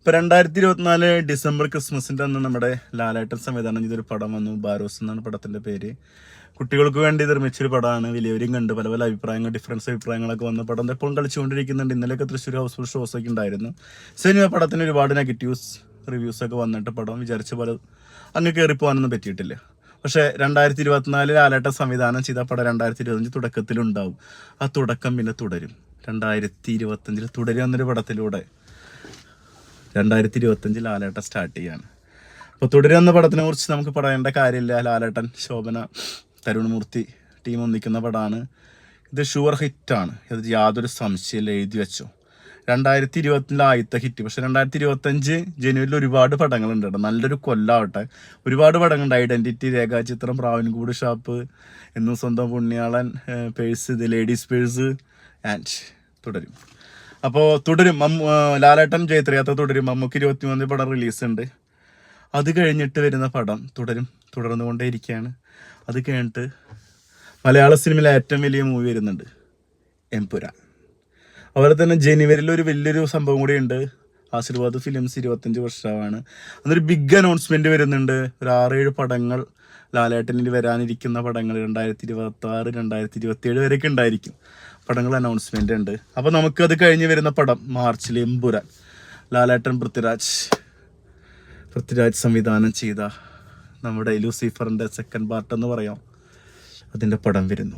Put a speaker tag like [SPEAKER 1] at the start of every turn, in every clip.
[SPEAKER 1] ഇപ്പൊ രണ്ടായിരത്തി ഇരുപത്തിനാല് ഡിസംബർ ക്രിസ്മസിന്റെ അന്ന് നമ്മുടെ ലാലേട്ടൻ സംവിധാനം ചെയ്തൊരു പടം വന്നു ബാരോസ് എന്നാണ് പടത്തിന്റെ പേര്. കുട്ടികൾക്ക് വേണ്ടി നിർമ്മിച്ചൊരു പടമാണ് വലിയവരും കണ്ട് പല പല അഭിപ്രായങ്ങൾ ഡിഫറൻസ് അഭിപ്രായങ്ങളൊക്കെ വന്ന. പടം എപ്പോഴും കളിച്ചുകൊണ്ടിരിക്കുന്നുണ്ട്. ഇന്നലെയൊക്കെ തൃശ്ശൂർ ഹൗസ്ഫുൾ ഷോസ് ഒക്കെ ഉണ്ടായിരുന്നു. സിനിമ പടത്തിന് ഒരുപാട് നെഗറ്റീവ്സ് റിവ്യൂസ് ഒക്കെ വന്നിട്ട് പടം വിചാരിച്ച പോലെ അങ്ങ് കയറി പോകാനൊന്നും പറ്റിയിട്ടില്ല. പക്ഷേ രണ്ടായിരത്തി ഇരുപത്തിനാലിൽ ലാലേട്ടൻ സംവിധാനം ചെയ്ത പടം രണ്ടായിരത്തി ഇരുപത്തഞ്ച് തുടക്കത്തിലുണ്ടാവും. ആ തുടക്കം പിന്നെ തുടരും. രണ്ടായിരത്തി ഇരുപത്തഞ്ചിൽ തുടരും എന്നൊരു പടത്തിലൂടെ രണ്ടായിരത്തി ഇരുപത്തഞ്ചിൽ ലാലേട്ടൻ സ്റ്റാർട്ട് ചെയ്യാണ്. അപ്പോൾ തുടരുന്ന പടത്തിനെ കുറിച്ച് നമുക്ക് പറയേണ്ട കാര്യമില്ല. ലാലേട്ടൻ ശോഭന തരുൺമൂർത്തി ടീം ഒന്നിക്കുന്ന പടമാണ് ഇത് ഷുവർ ഹിറ്റാണ് ഇത് യാതൊരു സംശയമില്ല എഴുതി വെച്ചോ. രണ്ടായിരത്തി ഇരുപത്തിലെ ആദ്യത്തെ ഹിറ്റ് പക്ഷെ രണ്ടായിരത്തി ഇരുപത്തഞ്ച് ജനുവരിയിൽ ഒരുപാട് പടങ്ങളുണ്ട് കേട്ടോ. നല്ലൊരു കൊല്ലാവട്ടെ. ഒരുപാട് പടങ്ങളുണ്ട്. ഐഡന്റിറ്റി രേഖാചിത്രം പ്രാവൻകൂട് ഷാപ്പ് എന്നും സ്വന്തം പുണ്യാളൻ പേഴ്സ് ഇത് ലേഡീസ് പേഴ്സ് ആൻഡ് തുടരും. അപ്പോൾ തുടരും. ലാലേട്ടൻ ജയത്രയാത്ര തുടരും. മമ്മൂക്ക് ഇരുപത്തി മൂന്ന് പടം റിലീസ് ഉണ്ട് അത് കഴിഞ്ഞിട്ട് വരുന്ന പടം തുടരും. തുടർന്നു കൊണ്ടേയിരിക്കുകയാണ് അത് കഴിഞ്ഞിട്ട് മലയാള സിനിമയിലെ ഏറ്റവും വലിയ മൂവി വരുന്നുണ്ട്. എംപുരാൻ. അതുപോലെ തന്നെ ജനുവരിയിൽ ഒരു വലിയൊരു സംഭവം കൂടി ഉണ്ട്. ആശീർവാദ് ഫിലിംസ് ഇരുപത്തഞ്ച് വർഷമാണ്. അന്നൊരു ബിഗ് അനൗൺസ്മെന്റ് വരുന്നുണ്ട്. ഒരു ആറേഴ് പടങ്ങൾ ലാലേട്ടനിൽ വരാനിരിക്കുന്ന പടങ്ങൾ രണ്ടായിരത്തി ഇരുപത്തി ആറ് രണ്ടായിരത്തി ഇരുപത്തി ഏഴ് വരെയൊക്കെ ഉണ്ടായിരിക്കും. പടങ്ങൾ അനൗൺസ്മെന്റ് ഉണ്ട്. അപ്പോൾ അത് കഴിഞ്ഞ് വരുന്ന പടം മാർച്ചിൽ എമ്പുരാൻ. ലാലേട്ടൻ പൃഥ്വിരാജ് പൃഥ്വിരാജ് സംവിധാനം ചെയ്ത നമ്മുടെ ലൂസിഫറിന്റെ സെക്കൻഡ് പാർട്ട് എന്ന് പറയാം. അതിന്റെ പടം വരുന്നു.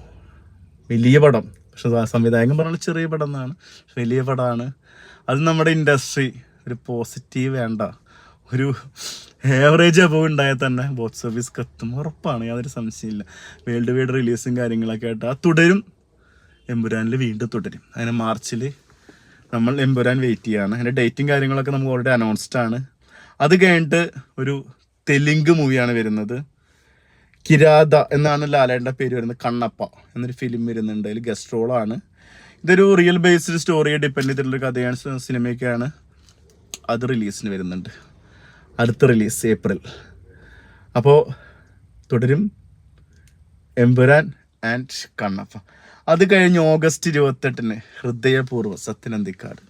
[SPEAKER 1] വലിയ പടം. പക്ഷെ സംവിധായകൻ പറഞ്ഞ ചെറിയ പടം എന്നാണ്. വലിയ പടമാണ്. അത് നമ്മുടെ ഇൻഡസ്ട്രി ഒരു പോസിറ്റീവ് വേണ്ട. ഒരു ഏവറേജ് അബവ് ഉണ്ടായാൽ തന്നെ ബോക്സ് ഓഫീസ് കത്തും ഉറപ്പാണ്. യാതൊരു സംശയമില്ല വേൾഡ് വൈഡ് റിലീസും കാര്യങ്ങളൊക്കെ ആയിട്ട് ആ തുടരും. എമ്പുരാനിൽ വീണ്ടും തുടരും. അതിന് മാർച്ചിൽ നമ്മൾ എമ്പുരാൻ വെയിറ്റ് ചെയ്യാണ്. അതിന്റെ ഡേറ്റും കാര്യങ്ങളൊക്കെ നമുക്ക് ഓൾറെഡി അനൗൺസ്ഡ് ആണ്. അത് കഴിഞ്ഞിട്ട് ഒരു തെലുങ്ക് മൂവിയാണ് വരുന്നത്. കിരാത എന്നാണ് ലാലേട്ടന്റെ പേര് വരുന്നത്. കണ്ണപ്പ എന്നൊരു ഫിലിം വരുന്നുണ്ട്. അതിൽ ഗസ്റ്റ് റോളാണ് ഇതൊരു റിയൽ ബേസ്ഡ് സ്റ്റോറിയെ ഡിപ്പെൻഡ് ചെയ്തിട്ടുള്ള കഥയാണ്. സിനിമയൊക്കെയാണ് അത് റിലീസിന് വരുന്നുണ്ട്. അടുത്ത റിലീസ് ഏപ്രിൽ. അപ്പോൾ തുടരും. എമ്പുരാൻ ആൻഡ് കണ്ണപ്പ. അത് കഴിഞ്ഞ് ഓഗസ്റ്റ് ഇരുപത്തെട്ടിന് ഹൃദയപൂർവം സത്യനന്ദിക്കാട്.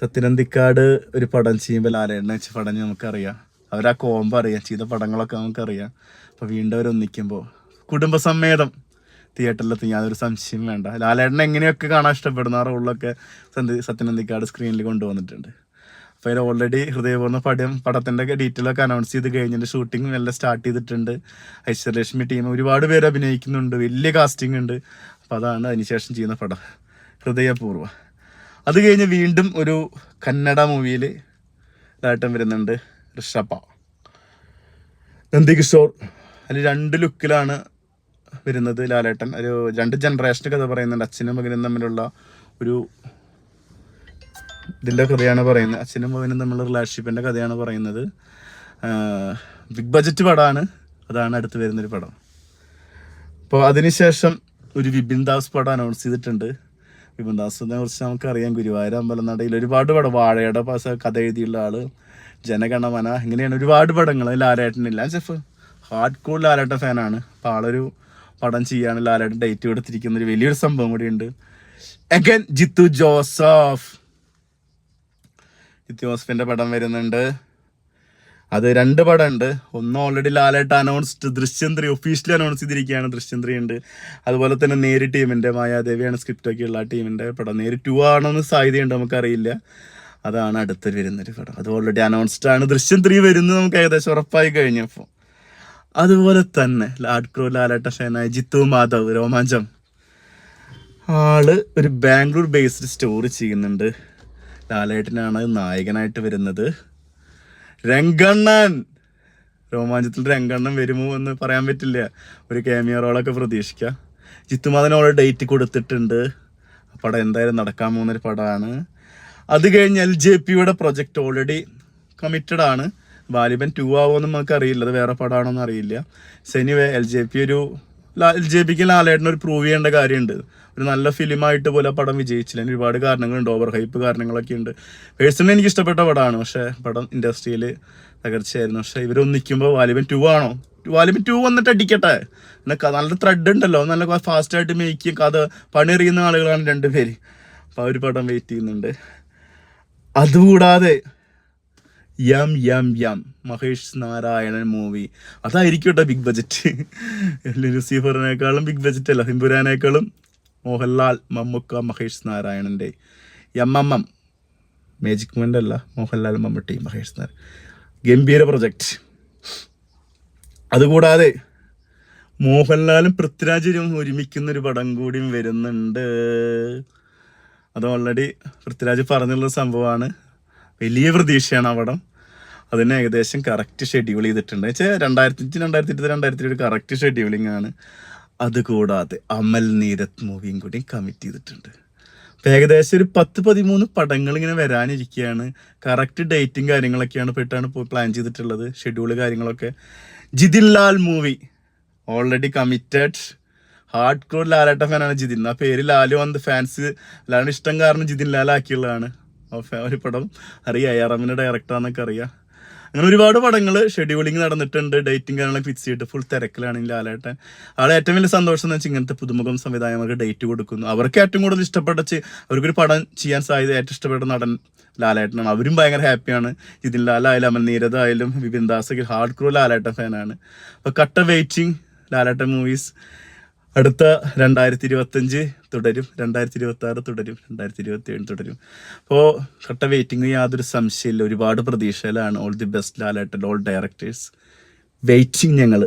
[SPEAKER 1] സത്യനന്ദിക്കാട് ഒരു പടം ചെയ്യുമ്പോൾ ലാലേട്ടനെ വെച്ച് പടം നമുക്കറിയാം. അവരാ കോമ്പ് അറിയാം ചെയ്ത പടങ്ങളൊക്കെ നമുക്കറിയാം. അപ്പോൾ വീണ്ടും അവർ ഒന്നിക്കുമ്പോൾ കുടുംബസമേതം തിയേറ്ററിലെത്തി. യാതൊരു സംശയം വേണ്ട. ലാലേട്ടനെ എങ്ങനെയൊക്കെ കാണാൻ ഇഷ്ടപ്പെടുന്ന ആ റോളിലൊക്കെ സത്യനന്ദിക്കാട് സ്ക്രീനിൽ കൊണ്ടുവന്നിട്ടുണ്ട്. അപ്പോൾ അതിൽ ഓൾറെഡി ഹൃദയപൂർണ പടം പടത്തിന്റെ ഡീറ്റെയിലൊക്കെ അനൗൺസ് ചെയ്ത് കഴിഞ്ഞിട്ട് ഷൂട്ടിംഗ് എല്ലാം സ്റ്റാർട്ട് ചെയ്തിട്ടുണ്ട്. ഐശ്വര്യലക്ഷ്മി ടീം ഒരുപാട് പേര് അഭിനയിക്കുന്നുണ്ട്. വലിയ കാസ്റ്റിംഗ് ഉണ്ട്. അപ്പോൾ അതാണ് അതിനുശേഷം ചെയ്യുന്ന പടം. ഹൃദയപൂർവ. അത് കഴിഞ്ഞ് വീണ്ടും ഒരു കന്നഡ മൂവിയിൽ ഇതായിട്ടും വരുന്നുണ്ട് ഋഷഭ. നന്ദികിഷോർ. അതിൽ രണ്ട് ലുക്കിലാണ് വരുന്നത് ലാലേട്ടൻ. ഒരു രണ്ട് ജനറേഷൻ കഥ പറയുന്നുണ്ട്. അച്ഛനും മകനും തമ്മിലുള്ള ഒരു ഇതിന്റെ കഥയാണ് പറയുന്നത്. അച്ഛനും മകനും തമ്മിലുള്ള റിലേഷൻഷിപ്പിന്റെ കഥയാണ് പറയുന്നത്. ബിഗ് ബജറ്റ് പടമാണ് അതാണ് അടുത്ത് വരുന്നൊരു പടം. അപ്പോൾ അതിനുശേഷം ഒരു വിപിൻ ദാസ് പടം അനൗൺസ് ചെയ്തിട്ടുണ്ട്. വിപിൻ ദാസിനെ കുറിച്ച് നമുക്കറിയാം. ഗുരുവായൂർ അമ്പലനടയിൽ ഒരുപാട് പടം വാഴയുടെ പാസ കഥ എഴുതിയുള്ള ആൾ ജനഗണമന ഇങ്ങനെയാണ് ഒരുപാട് പടങ്ങൾ ലാലേട്ടനില്ല. ചെഫ് ഹാർഡ് കോൾ ലാലേട്ടൻ ഫാനാണ് അപ്പോൾ ആളൊരു പടം ചെയ്യാണ് ലാലേട്ടൻ ഡേറ്റ് കൊടുത്തിരിക്കുന്ന ഒരു വലിയൊരു സംഭവം കൂടിയുണ്ട്. Again Jithu Joseph. ജിത്തു ജോസഫിന്റെ പടം വരുന്നുണ്ട്. അത് രണ്ട് പടം ഉണ്ട് ഒന്ന് ഓൾറെഡി ലാലേട്ട് അനൗൺസ്ഡ് ദൃശ്യം ഒഫീഷ്യലി അനൗൺസ് ചെയ്തിരിക്കുകയാണ്. ദൃശ്യം ഉണ്ട് അതുപോലെ തന്നെ നേരി ടീമിന്റെ മായാദേവിയാണ് സ്ക്രിപ്റ്റ് ഒക്കെ ഉള്ള ആ ടീമിന്റെ പടം. നേരി ടു ആണെന്ന് സാധ്യതയുണ്ട് നമുക്കറിയില്ല. അതാണ് അടുത്ത് വരുന്നൊരു പടം. അത് ഓൾറെഡി അനൗൺസ്ഡ് ആണ്. ദൃശ്യം ത്രീ വരുന്നത് നമുക്ക് ഏകദേശം ഉറപ്പായി കഴിഞ്ഞപ്പോൾ അതുപോലെ തന്നെ ലാഡ്ക്രോ ലാലേട്ട ഫാനായ ജിത്തു മാധവ് രോമാഞ്ചം. ആൾ ഒരു ബാംഗ്ലൂർ ബേസ്ഡ് സ്റ്റോറി ചെയ്യുന്നുണ്ട്. ലാലേട്ടനാണ് നായകനായിട്ട് വരുന്നത്. രംഗണ്ണൻ. രോമാഞ്ചത്തിൽ രംഗണ്ണൻ വരുമോ എന്ന് പറയാൻ പറ്റില്ല. ഒരു ക്യാമിയ റോളൊക്കെ പ്രതീക്ഷിക്കാം. ജിത്തുമാധനോട് ഡേറ്റ് കൊടുത്തിട്ടുണ്ട്. പടം എന്തായാലും നടക്കാൻ പോകുന്നൊരു പടമാണ്. അത് കഴിഞ്ഞ് എൽ ജെ പിയുടെ പ്രൊജക്റ്റ് ഓൾറെഡി കമ്മിറ്റഡ് ആണ്. വാലിബൻ ടു ആവുമെന്ന് നമുക്ക് അറിയില്ല അത് വേറെ പടമാണോന്ന് അറിയില്ല. സെനിവേ എൽ ജെ പി ഒരു ജെ പിക്ക് ലാലേട്ടന് ഒരു പ്രൂവ് ചെയ്യേണ്ട കാര്യമുണ്ട്. ഒരു നല്ല ഫിലിമായിട്ട് പോലെ പടം വിജയിച്ചില്ല. അതിന് ഒരുപാട് കാരണങ്ങളുണ്ട്. ഓവർ ഹൈപ്പ് കാരണങ്ങളൊക്കെ ഉണ്ട്. പേഴ്സണലി എനിക്ക് ഇഷ്ടപ്പെട്ട പടമാണ്. പക്ഷേ പടം ഇൻഡസ്ട്രിയിൽ തകർച്ചയായിരുന്നു. പക്ഷേ ഇവരൊന്നിക്കുമ്പോൾ വാലിബൻ ടു ആണോ? വാലിബൻ ടു വന്നിട്ട് അടിക്കട്ടെ. നല്ല ത്രെഡ് ഉണ്ടല്ലോ. നല്ല ഫാസ്റ്റായിട്ട് ആയിട്ട് ചെയ്യും. കഥ പണിയെറിയുന്ന ആളുകളാണ് രണ്ടുപേര്. അപ്പോൾ ആ ഒരു പടം വെയിറ്റ് ചെയ്യുന്നുണ്ട്. അതുകൂടാതെ യം യം യം. മഹേഷ് നാരായണൻ മൂവി. അതായിരിക്കും കേട്ടോ ബിഗ് ബജറ്റ്. ലൂസിഫറിനേക്കാളും ബിഗ് ബജറ്റ് അല്ല. ഹിംപുരാനേക്കാളും മോഹൻലാൽ മമ്മുക്ക മഹേഷ് നാരായണന്റെ. എം എം എം മേജിക് മൊമെന്റ് അല്ല. മോഹൻലാൽ മമ്മൂട്ടി മഹേഷ് നാരായൺ ഗംഭീര പ്രൊജക്റ്റ് അതുകൂടാതെ മോഹൻലാലും പൃഥ്വിരാജിനും ഒരുമിക്കുന്ന ഒരു പടം കൂടിയും വരുന്നുണ്ട്. അത് ഓൾറെഡി പൃഥ്വിരാജ് പറഞ്ഞുള്ള സംഭവമാണ്. വലിയ പ്രതീക്ഷയാണ് ആ പടം. അതിന് ഏകദേശം കറക്റ്റ് ഷെഡ്യൂൾ ചെയ്തിട്ടുണ്ട്. വെച്ചാൽ രണ്ടായിരത്തി രണ്ടായിരത്തി ഇരുപത് രണ്ടായിരത്തി ഇരുപത് കറക്റ്റ് ഷെഡ്യൂളിംഗ് ആണ്. അതുകൂടാതെ അമൽ നീരത് മൂവിയും കൂടി കമ്മിറ്റ് ചെയ്തിട്ടുണ്ട്. അപ്പം ഏകദേശം ഒരു പത്ത് പതിമൂന്ന് പടങ്ങൾ ഇങ്ങനെ വരാനിരിക്കുകയാണ്. കറക്റ്റ് ഡേറ്റും കാര്യങ്ങളൊക്കെയാണ് പെട്ടാണ് പ്ലാൻ ചെയ്തിട്ടുള്ളത്. ഷെഡ്യൂൾ കാര്യങ്ങളൊക്കെ. Jithin Lal movie already committed hard core ലാലേട്ട ഫാനാണ് ജിതിൻ. ആ പേര് ലാലു വന്ന് ഫാൻസ് ലാലിന് ഇഷ്ടം കാരണം ജിതിൻ ഫ- ഒരു പടം. അറിയാം എ ആർ എമ്മിന്റെ ഡയറക്ടറാണെന്നൊക്കെ അറിയാം. അങ്ങനെ ഒരുപാട് പടങ്ങൾ ഷെഡ്യൂളിങ് നടന്നിട്ടുണ്ട് ഡേറ്റിംഗ് കാര്യങ്ങളൊക്കെ ഫിക്സ് ചെയ്തിട്ട് ഫുൾ തിരക്കിലാണ് ഈ ലാലേട്ടൻ. ആളെ ഏറ്റവും വലിയ സന്തോഷം എന്ന് വെച്ചാൽ ഇങ്ങനത്തെ പുതുമുഖം സംവിധായകർക്ക് ഡേറ്റ് കൊടുക്കുന്നു. അവർക്ക് ഏറ്റവും കൂടുതൽ ഇഷ്ടപ്പെട്ട അവർക്കൊരു പടം ചെയ്യാൻ സാധ്യത ഏറ്റവും ഇഷ്ടപ്പെട്ട നടൻ ലാലേട്ടനാണ്. അവരും ഭയങ്കര ഹാപ്പിയാണ് ഇതിൽ ലാലായാലും അമൽ നീരതായാലും ബിബിൻദാസ് ഹാർഡ് ക്രൂ ലാലേട്ടൻ ഫാനാണ് അപ്പോൾ കട്ട വെയിറ്റിംഗ് ലാലേട്ടൻ മൂവീസ് അടുത്ത രണ്ടായിരത്തി ഇരുപത്തഞ്ച് തുടരും രണ്ടായിരത്തി ഇരുപത്തി ആറ് തുടരും. രണ്ടായിരത്തി ഇരുപത്തി ഏഴ് തുടരും അപ്പോൾ കട്ട വെയിറ്റിംഗ് യാതൊരു സംശയമില്ല. ഒരുപാട് പ്രതീക്ഷയിലാണ് all the best Lalettan all directors waiting ഞങ്ങൾ